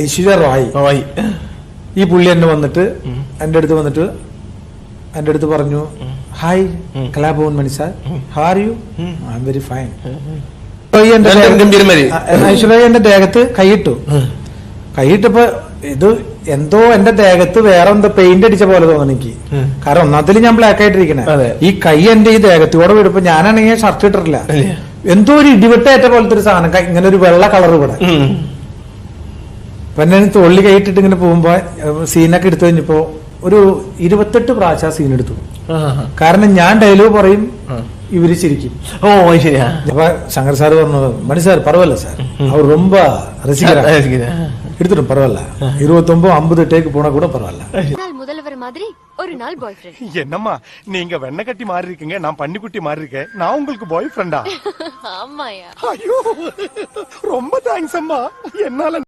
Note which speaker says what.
Speaker 1: ഐശ്വര്യ റോയ്.
Speaker 2: റോയ്.
Speaker 1: ഈ പുള്ളി എന്നെ വന്നിട്ട് എന്റെ അടുത്ത് വന്നിട്ട് എന്റെ അടുത്ത് പറഞ്ഞു hi Kalabhavan Mani sir how are you I am very fine. Aishwarya എന്റെ ദേഹത്ത് കൈയിട്ടു. കൈയിട്ടപ്പോ ഇത് എന്തോ എന്റെ ദേഹത്ത് വേറെ എന്തോ പെയിന്റ് അടിച്ച പോലെ തോന്നുന്നു എനിക്ക്. കാരണം ഒന്നാമത്തിൽ ഞാൻ ബ്ലാക്ക് ആയിട്ടിരിക്കണേ. ഈ കൈ എന്റെ ഈ ദേഹത്തോടെ വിടുമ്പോ ഞാനാണെങ്കിൽ ഷർട്ട് ഇട്ടിട്ടില്ല. എന്തോ ഒരു ഇടിവെട്ടേറ്റ പോലത്തെ ഒരു സാധനം. ഇങ്ങനെ ഒരു വെള്ള കളർ ഇവിടെ. പിന്നെ തോള്ളി കൈയിട്ടിട്ട് ഇങ്ങനെ പോകുമ്പോൾ സീനൊക്കെ എടുത്തു കഴിഞ്ഞപ്പോൾ ഒരു ഇരുപത്തെട്ട് പ്രാവശ്യം ആ സീൻ എടുത്തു കാരണം ഞാൻ ഡയലോഗ് പറയും ഇവർ ചിരിക്കും
Speaker 2: ഓ ശരിയാ
Speaker 1: അപ്പൊ ശങ്കർ സാർ പറഞ്ഞത് മണി സാർ പറവല്ല സാർ അവർ ரொம்ப ரசிக்கிறார் எடுத்துட்டோம் பரவாயில்ல இருபத்தொன்பது ஐம்பது டேக்கு போனா கூட பரவாயில்ல
Speaker 3: முதல்வர் மாதிரி ஒரு நாள் பாய் ஃப்ரெண்ட்
Speaker 4: என்னம்மா நீங்க வெண்ண கட்டி மாறி இருக்கீங்க நான் பன்னிக்குட்டி மாறி இருக்கேன் நான் உங்களுக்கு பாய் ஃப்ரெண்டா
Speaker 3: ஆமாயா
Speaker 4: ஐயோ ரொம்ப தேங்க்ஸ் அம்மா என்னால